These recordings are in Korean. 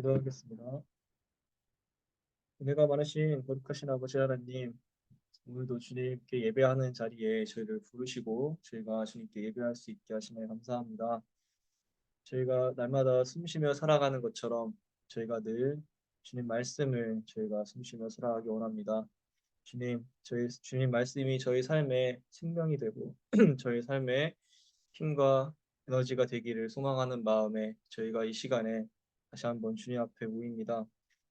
기도하겠습니다. 은혜가 많으신 거룩하신 아버지 하나님, 오늘도 주님께 예배하는 자리에 저희를 부르시고 저희가 주님께 예배할 수 있게 하시네 감사합니다. 저희가 날마다 숨쉬며 살아가는 것처럼 저희가 늘 주님 말씀을 저희가 숨쉬며 살아가기 원합니다. 주님, 저희 주님 말씀이 저희 삶의 생명이 되고 저희 삶의 힘과 에너지가 되기를 소망하는 마음에 저희가 이 시간에 다시 한번 주님 앞에 모입니다.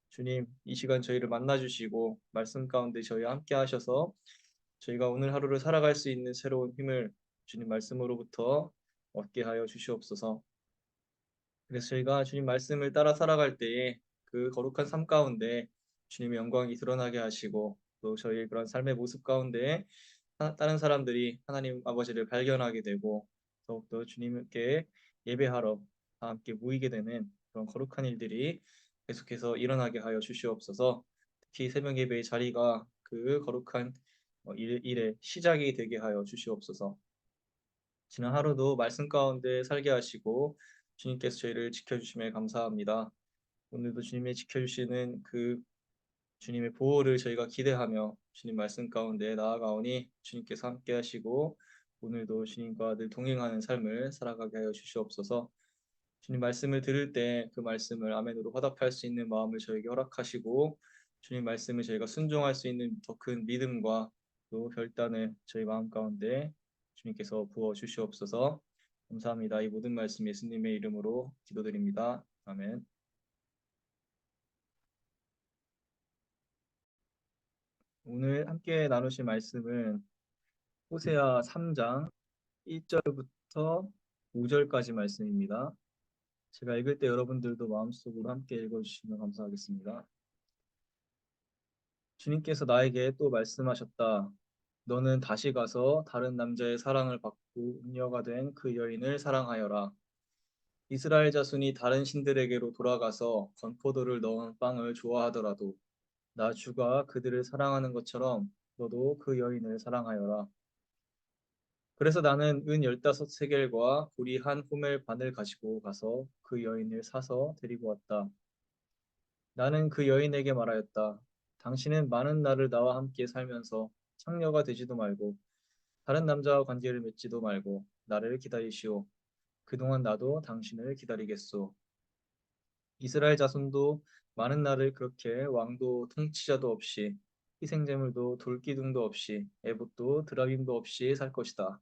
주님, 이 시간 저희를 만나 주시고 말씀 가운데 저희와 함께 하셔서 저희가 오늘 하루를 살아갈 수 있는 새로운 힘을 주님 말씀으로부터 얻게 하여 주시옵소서. 그래서 저희가 주님 말씀을 따라 살아갈 때에 그 거룩한 삶 가운데 주님의 영광이 드러나게 하시고 또 저희의 그런 삶의 모습 가운데 하- 다른 사람들이 하나님 아버지를 발견하게 되고 더욱더 주님께 예배하러 다 함께 모이게 되는 그런 거룩한 일들이 계속해서 일어나게 하여 주시옵소서. 특히 새벽 예배의 자리가 그 거룩한 어, 일, 일의 시작이 되게 하여 주시옵소서. 지난 하루도 말씀 가운데 살게 하시고 주님께서 저희를 지켜주심에 감사합니다. 오늘도 주님의 지켜주시는 그 주님의 보호를 저희가 기대하며 주님 말씀 가운데 나아가오니 주님께서 함께 하시고 오늘도 주님과 늘 동행하는 삶을 살아가게 하여 주시옵소서. 주님 말씀을 들을 때 그 말씀을 아멘으로 화답할 수 있는 마음을 저에게 허락하시고 주님 말씀을 저희가 순종할 수 있는 더 큰 믿음과 또 결단을 저희 마음 가운데 주님께서 부어 주시옵소서. 감사합니다. 이 모든 말씀 예수님의 이름으로 기도드립니다. 아멘. 오늘 함께 나누실 말씀은 호세아 3장 1절부터 5절까지 말씀입니다. 제가 읽을 때 여러분들도 마음속으로 함께 읽어주시면 감사하겠습니다. 주님께서 나에게 또 말씀하셨다. 너는 다시 가서 다른 남자의 사랑을 받고 음녀가 된 그 여인을 사랑하여라. 이스라엘 자손이 다른 신들에게로 돌아가서 건포도를 넣은 빵을 좋아하더라도 나 주가 그들을 사랑하는 것처럼 너도 그 여인을 사랑하여라. 그래서 나는 은 열다섯 세겔과 보리 한 호멜 반을 가지고 가서 그 여인을 사서 데리고 왔다. 나는 그 여인에게 말하였다. 당신은 많은 날을 나와 함께 살면서 창녀가 되지도 말고 다른 남자와 관계를 맺지도 말고 나를 기다리시오. 그동안 나도 당신을 기다리겠소. 이스라엘 자손도 많은 날을 그렇게 왕도 통치자도 없이 희생제물도 돌기둥도 없이 애봇도 드라빔도 없이 살 것이다.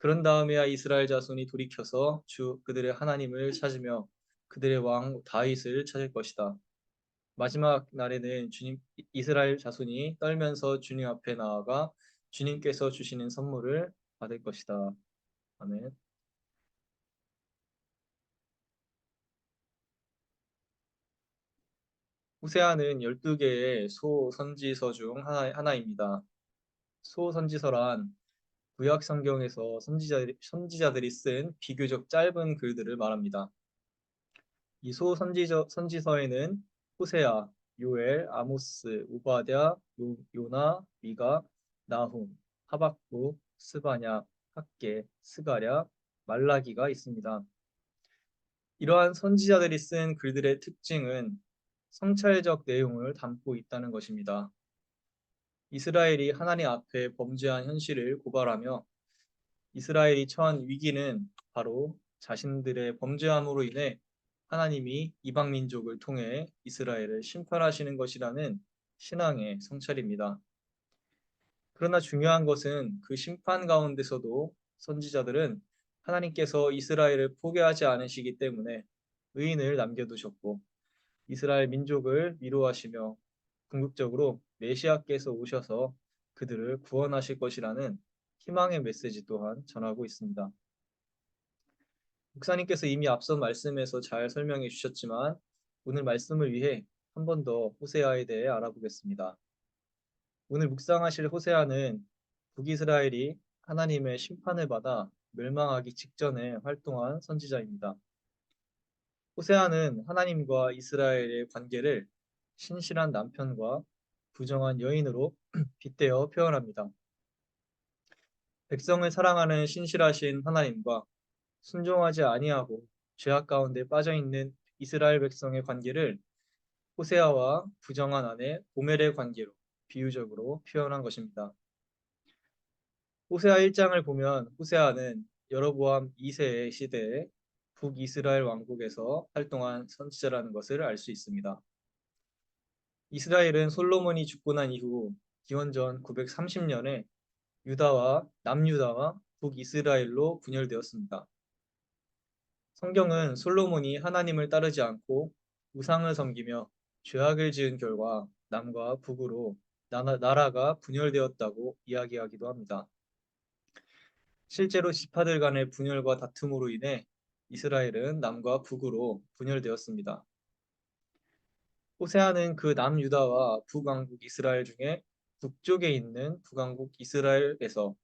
그런 다음에야 이스라엘 자손이 돌이켜서 주 그들의 하나님을 찾으며 그들의 왕 다윗을 찾을 것이다. 마지막 날에는 주님 이스라엘 자손이 떨면서 주님 앞에 나아가 주님께서 주시는 선물을 받을 것이다. 아멘. 호세아는 12개의 소 선지서 중 하나, 하나입니다. 소 선지서란 구약 성경에서 선지자들이, 선지자들이 쓴 비교적 짧은 글들을 말합니다. 이 소 선지저, 선지서에는 호세아, 요엘, 아모스, 오바댜, 요, 요나, 미가, 나훔, 하박국, 스바냐, 학계, 스가랴, 말라기가 있습니다. 이러한 선지자들이 쓴 글들의 특징은 성찰적 내용을 담고 있다는 것입니다. 이스라엘이 하나님 앞에 범죄한 현실을 고발하며 이스라엘이 처한 위기는 바로 자신들의 범죄함으로 인해 하나님이 이방 민족을 통해 이스라엘을 심판하시는 것이라는 신앙의 성찰입니다. 그러나 중요한 것은 그 심판 가운데서도 선지자들은 하나님께서 이스라엘을 포기하지 않으시기 때문에 의인을 남겨두셨고 이스라엘 민족을 위로하시며 궁극적으로 메시아께서 오셔서 그들을 구원하실 것이라는 희망의 메시지 또한 전하고 있습니다. 목사님께서 이미 앞선 말씀에서 잘 설명해 주셨지만 오늘 말씀을 위해 한 번 더 호세아에 대해 알아보겠습니다. 오늘 묵상하실 호세아는 북이스라엘이 하나님의 심판을 받아 멸망하기 직전에 활동한 선지자입니다. 호세아는 하나님과 이스라엘의 관계를 신실한 남편과 부정한 여인으로 빗대어 표현합니다. 백성을 사랑하는 신실하신 하나님과 순종하지 아니하고 죄악 가운데 빠져 있는 이스라엘 백성의 관계를 호세아와 부정한 아내 고멜의 관계로 비유적으로 표현한 것입니다. 호세아 1장을 보면 호세아는 여로보암 2세의 시대에 북이스라엘 왕국에서 활동한 선지자라는 것을 알 수 있습니다. 이스라엘은 솔로몬이 죽고 난 이후 기원전 930년에 유다와 남유다와 북이스라엘로 분열되었습니다. 성경은 솔로몬이 하나님을 따르지 않고 우상을 섬기며 죄악을 지은 결과 남과 북으로 나라가 분열되었다고 이야기하기도 합니다. 실제로 지파들 간의 분열과 다툼으로 인해 이스라엘은 남과 북으로 분열되었습니다. 호세아는 그 남유다와 북왕국 이스라엘 중에 북쪽에 있는 북왕국 이스라엘에서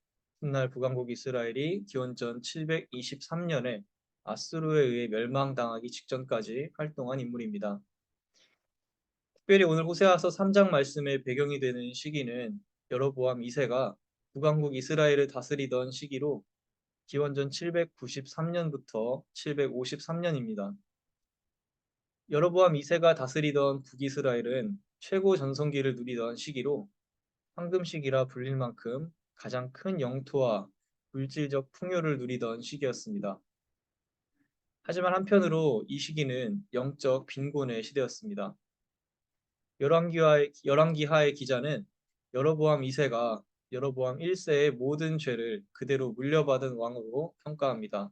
훗날 북왕국 이스라엘이 기원전 723년에 아수르에 의해 멸망당하기 직전까지 활동한 인물입니다. 특별히 오늘 호세아서 3장 말씀의 배경이 되는 시기는 여로보암 2세가 북왕국 이스라엘을 다스리던 시기로 기원전 793년부터 753년입니다. 여로보암 2세가 다스리던 북이스라엘은 최고 전성기를 누리던 시기로 황금시기라 불릴 만큼 가장 큰 영토와 물질적 풍요를 누리던 시기였습니다. 하지만 한편으로 이 시기는 영적 빈곤의 시대였습니다. 열왕기하의, 열왕기하의 기자는 여로보암 2세가 여로보암 1세의 모든 죄를 그대로 물려받은 왕으로 평가합니다.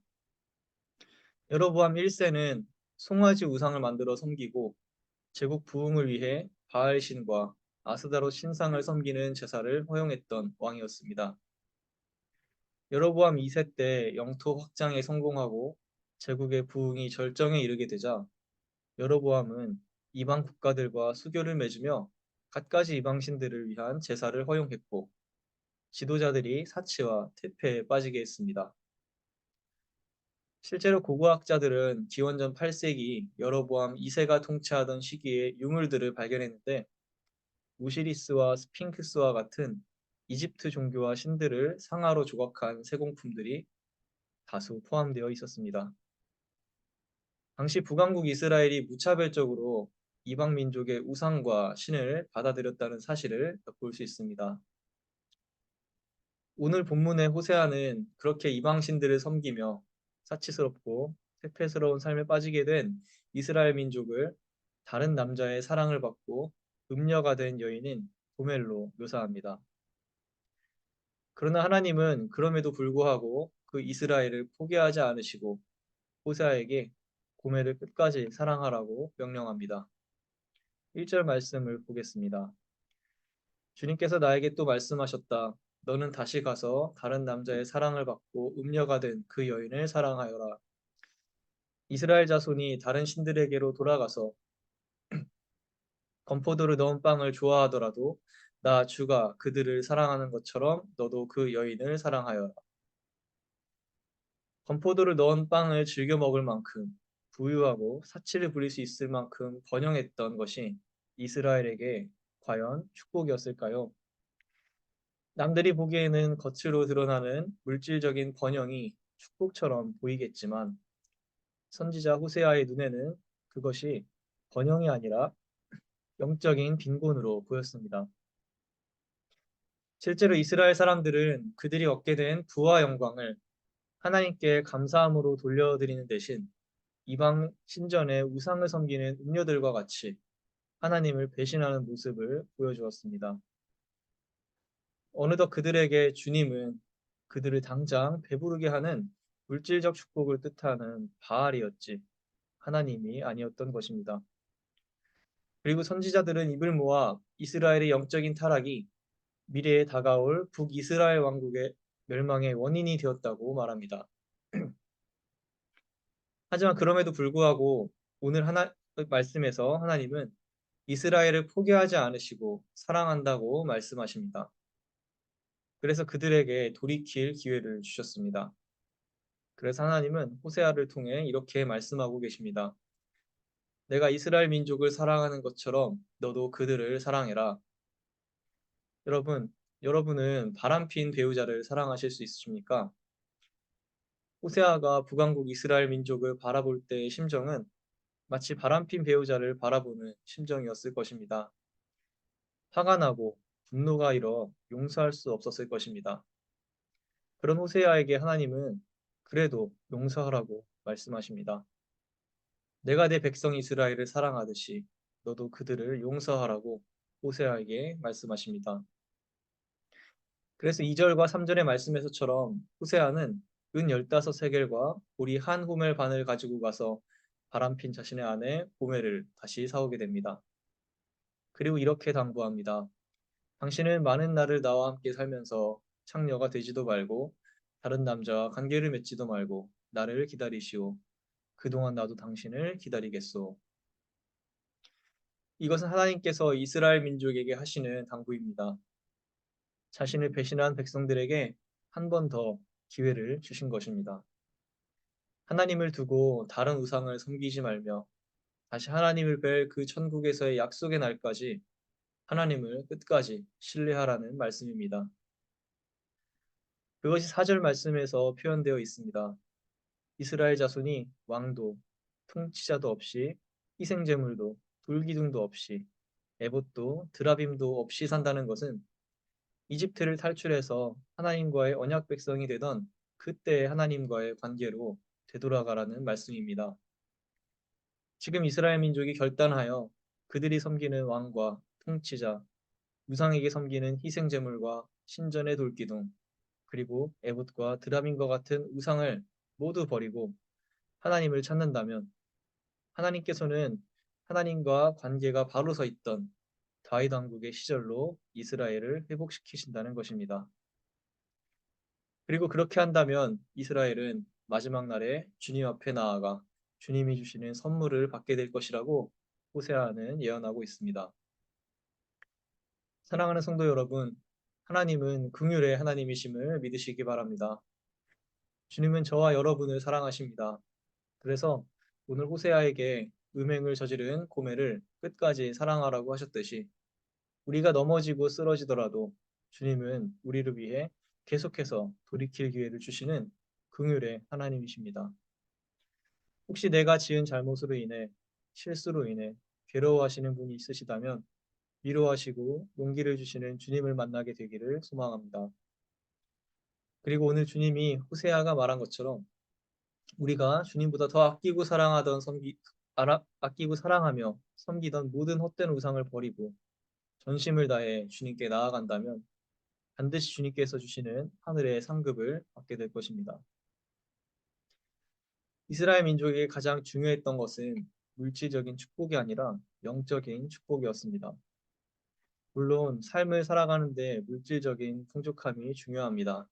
여로보암 1세는 송아지 우상을 만들어 섬기고 제국 부흥을 위해 바알 신과 아스다로 신상을 섬기는 제사를 허용했던 왕이었습니다. 여로보암 2세 때 영토 확장에 성공하고 제국의 부흥이 절정에 이르게 되자 여로보암은 이방 국가들과 수교를 맺으며 갖가지 이방 신들을 위한 제사를 허용했고 지도자들이 사치와 퇴폐에 빠지게 했습니다. 실제로 고고학자들은 기원전 8세기 여로보암 2세가 통치하던 시기에 유물들을 발견했는데 우시리스와 스핑크스와 같은 이집트 종교와 신들을 상하로 조각한 세공품들이 다수 포함되어 있었습니다. 당시 북왕국 이스라엘이 무차별적으로 이방 민족의 우상과 신을 받아들였다는 사실을 볼 수 있습니다. 오늘 본문의 호세아는 그렇게 이방 신들을 섬기며 사치스럽고 퇴폐스러운 삶에 빠지게 된 이스라엘 민족을 다른 남자의 사랑을 받고 음녀가 된 여인인 고멜로 묘사합니다. 그러나 하나님은 그럼에도 불구하고 그 이스라엘을 포기하지 않으시고 호세아에게 고멜을 끝까지 사랑하라고 명령합니다. 1절 말씀을 보겠습니다. 주님께서 나에게 또 말씀하셨다. 너는 다시 가서 다른 남자의 사랑을 받고 음녀가 된 그 여인을 사랑하여라. 이스라엘 자손이 다른 신들에게로 돌아가서 건포도를 넣은 빵을 좋아하더라도 나 주가 그들을 사랑하는 것처럼 너도 그 여인을 사랑하여라. 건포도를 넣은 빵을 즐겨 먹을 만큼 부유하고 사치를 부릴 수 있을 만큼 번영했던 것이 이스라엘에게 과연 축복이었을까요? 남들이 보기에는 겉으로 드러나는 물질적인 번영이 축복처럼 보이겠지만 선지자 호세아의 눈에는 그것이 번영이 아니라 영적인 빈곤으로 보였습니다. 실제로 이스라엘 사람들은 그들이 얻게 된 부와 영광을 하나님께 감사함으로 돌려드리는 대신 이방 신전의 우상을 섬기는 음녀들과 같이 하나님을 배신하는 모습을 보여주었습니다. 어느덧 그들에게 주님은 그들을 당장 배부르게 하는 물질적 축복을 뜻하는 바알이었지 하나님이 아니었던 것입니다. 그리고 선지자들은 입을 모아 이스라엘의 영적인 타락이 미래에 다가올 북이스라엘 왕국의 멸망의 원인이 되었다고 말합니다. 하지만 그럼에도 불구하고 오늘 하나 말씀에서 하나님은 이스라엘을 포기하지 않으시고 사랑한다고 말씀하십니다. 그래서 그들에게 돌이킬 기회를 주셨습니다. 그래서 하나님은 호세아를 통해 이렇게 말씀하고 계십니다. 내가 이스라엘 민족을 사랑하는 것처럼 너도 그들을 사랑해라. 여러분, 여러분은 바람핀 배우자를 사랑하실 수 있으십니까? 호세아가 북왕국 이스라엘 민족을 바라볼 때의 심정은 마치 바람핀 배우자를 바라보는 심정이었을 것입니다. 화가 나고 분노가 일어 용서할 수 없었을 것입니다. 그런 호세아에게 하나님은 그래도 용서하라고 말씀하십니다. 내가 내 백성 이스라엘을 사랑하듯이 너도 그들을 용서하라고 호세아에게 말씀하십니다. 그래서 2절과 3절의 말씀에서처럼 호세아는 은 15세겔과 보리 한 호멜 반을 가지고 가서 바람핀 자신의 아내 보멜을 다시 사오게 됩니다. 그리고 이렇게 당부합니다. 당신은 많은 날을 나와 함께 살면서 창녀가 되지도 말고 다른 남자와 관계를 맺지도 말고 나를 기다리시오. 그동안 나도 당신을 기다리겠소. 이것은 하나님께서 이스라엘 민족에게 하시는 당부입니다. 자신을 배신한 백성들에게 한 번 더 기회를 주신 것입니다. 하나님을 두고 다른 우상을 섬기지 말며 다시 하나님을 뵐 그 천국에서의 약속의 날까지 하나님을 끝까지 신뢰하라는 말씀입니다. 그것이 4절 말씀에서 표현되어 있습니다. 이스라엘 자손이 왕도, 통치자도 없이 희생제물도, 돌기둥도 없이 에봇도 드라빔도 없이 산다는 것은 이집트를 탈출해서 하나님과의 언약 백성이 되던 그때의 하나님과의 관계로 되돌아가라는 말씀입니다. 지금 이스라엘 민족이 결단하여 그들이 섬기는 왕과 통치자, 우상에게 섬기는 희생제물과 신전의 돌기둥, 그리고 에봇과 드라민과 같은 우상을 모두 버리고 하나님을 찾는다면 하나님께서는 하나님과 관계가 바로 서 있던 다윗 왕국의 시절로 이스라엘을 회복시키신다는 것입니다. 그리고 그렇게 한다면 이스라엘은 마지막 날에 주님 앞에 나아가 주님이 주시는 선물을 받게 될 것이라고 호세아는 예언하고 있습니다. 사랑하는 성도 여러분, 하나님은 긍휼의 하나님이심을 믿으시기 바랍니다. 주님은 저와 여러분을 사랑하십니다. 그래서 오늘 호세아에게 음행을 저지른 고매를 끝까지 사랑하라고 하셨듯이 우리가 넘어지고 쓰러지더라도 주님은 우리를 위해 계속해서 돌이킬 기회를 주시는 긍휼의 하나님이십니다. 혹시 내가 지은 잘못으로 인해 실수로 인해 괴로워하시는 분이 있으시다면 위로하시고 용기를 주시는 주님을 만나게 되기를 소망합니다. 그리고 오늘 주님이 호세아가 말한 것처럼 우리가 주님보다 더 아끼고 사랑하던 섬기 알아, 아끼고 사랑하며 섬기던 모든 헛된 우상을 버리고 전심을 다해 주님께 나아간다면 반드시 주님께서 주시는 하늘의 상급을 받게 될 것입니다. 이스라엘 민족에게 가장 중요했던 것은 물질적인 축복이 아니라 영적인 축복이었습니다. 물론 삶을 살아가는데 물질적인 풍족함이 중요합니다.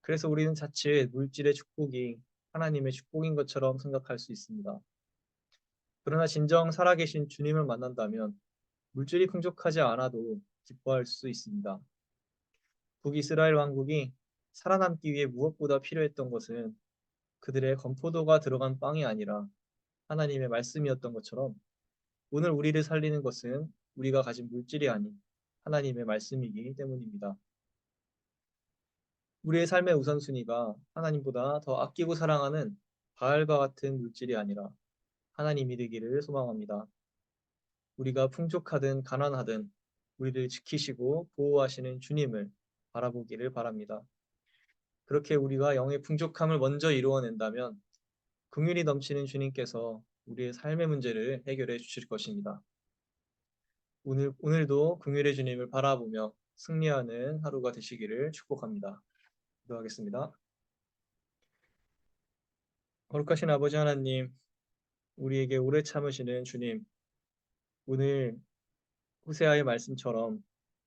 그래서 우리는 자칫 물질의 축복이 하나님의 축복인 것처럼 생각할 수 있습니다. 그러나 진정 살아계신 주님을 만난다면 물질이 풍족하지 않아도 기뻐할 수 있습니다. 북이스라엘 왕국이 살아남기 위해 무엇보다 필요했던 것은 그들의 건포도가 들어간 빵이 아니라 하나님의 말씀이었던 것처럼 오늘 우리를 살리는 것은 우리가 가진 물질이 아닌 하나님의 말씀이기 때문입니다. 우리의 삶의 우선순위가 하나님보다 더 아끼고 사랑하는 바알과 같은 물질이 아니라 하나님이 되기를 소망합니다. 우리가 풍족하든 가난하든 우리를 지키시고 보호하시는 주님을 바라보기를 바랍니다. 그렇게 우리가 영의 풍족함을 먼저 이루어낸다면 긍휼이 넘치는 주님께서 우리의 삶의 문제를 해결해 주실 것입니다. 오늘, 오늘도 긍휼의 주님을 바라보며 승리하는 하루가 되시기를 축복합니다. 기도하겠습니다. 거룩하신 아버지 하나님, 우리에게 오래 참으시는 주님, 오늘 후세아의 말씀처럼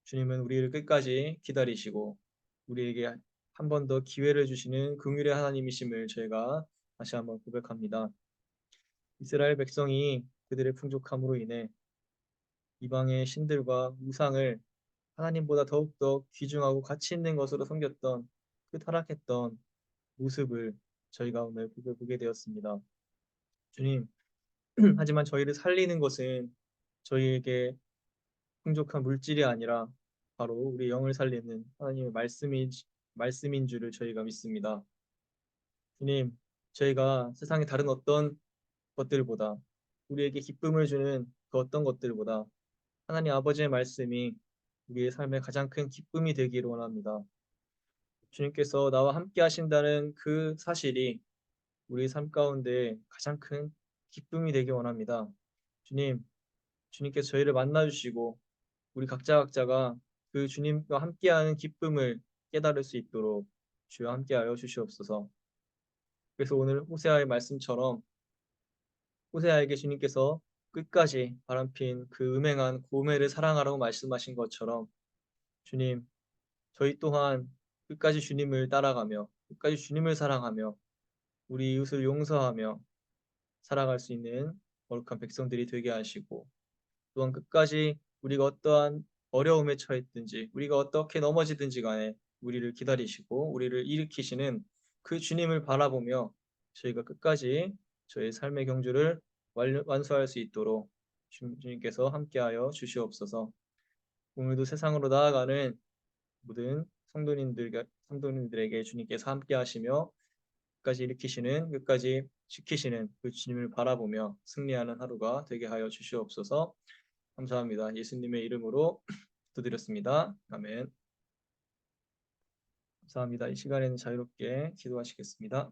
주님은 우리를 끝까지 기다리시고 우리에게 한 번 더 기회를 주시는 긍휼의 하나님이심을 저희가 다시 한번 고백합니다. 이스라엘 백성이 그들의 풍족함으로 인해 이방의 신들과 우상을 하나님보다 더욱더 귀중하고 가치 있는 것으로 섬겼던 그 타락했던 모습을 저희가 오늘 보게 되었습니다. 주님, 하지만 저희를 살리는 것은 저희에게 풍족한 물질이 아니라 바로 우리 영을 살리는 하나님의 말씀인, 말씀인 줄을 저희가 믿습니다. 주님, 저희가 세상의 다른 어떤 것들보다 우리에게 기쁨을 주는 그 어떤 것들보다 하나님 아버지의 말씀이 우리의 삶의 가장 큰 기쁨이 되기를 원합니다. 주님께서 나와 함께 하신다는 그 사실이 우리 삶 가운데 가장 큰 기쁨이 되기 원합니다. 주님, 주님께서 저희를 만나 주시고 우리 각자 각자가 그 주님과 함께하는 기쁨을 깨달을 수 있도록 주여 함께하여 주시옵소서. 그래서 오늘 호세아의 말씀처럼 호세아에게 주님께서 끝까지 바람핀 그 음행한 고멜을 사랑하라고 말씀하신 것처럼 주님, 저희 또한 끝까지 주님을 따라가며 끝까지 주님을 사랑하며 우리 이웃을 용서하며 살아갈 수 있는 거룩한 백성들이 되게 하시고 또한 끝까지 우리가 어떠한 어려움에 처했든지 우리가 어떻게 넘어지든지 간에 우리를 기다리시고 우리를 일으키시는 그 주님을 바라보며 저희가 끝까지 저희 삶의 경주를 완수할 수 있도록 주- 주님께서 함께하여 주시옵소서. 오늘도 세상으로 나아가는 모든 성도님들 성도님들에게 주님께서 함께하시며 끝까지 일으키시는 끝까지 지키시는 그 주님을 바라보며 승리하는 하루가 되게 하여 주시옵소서. 감사합니다. 예수님의 이름으로 기도드렸습니다. 아멘. 감사합니다. 이 시간에는 자유롭게 기도하시겠습니다.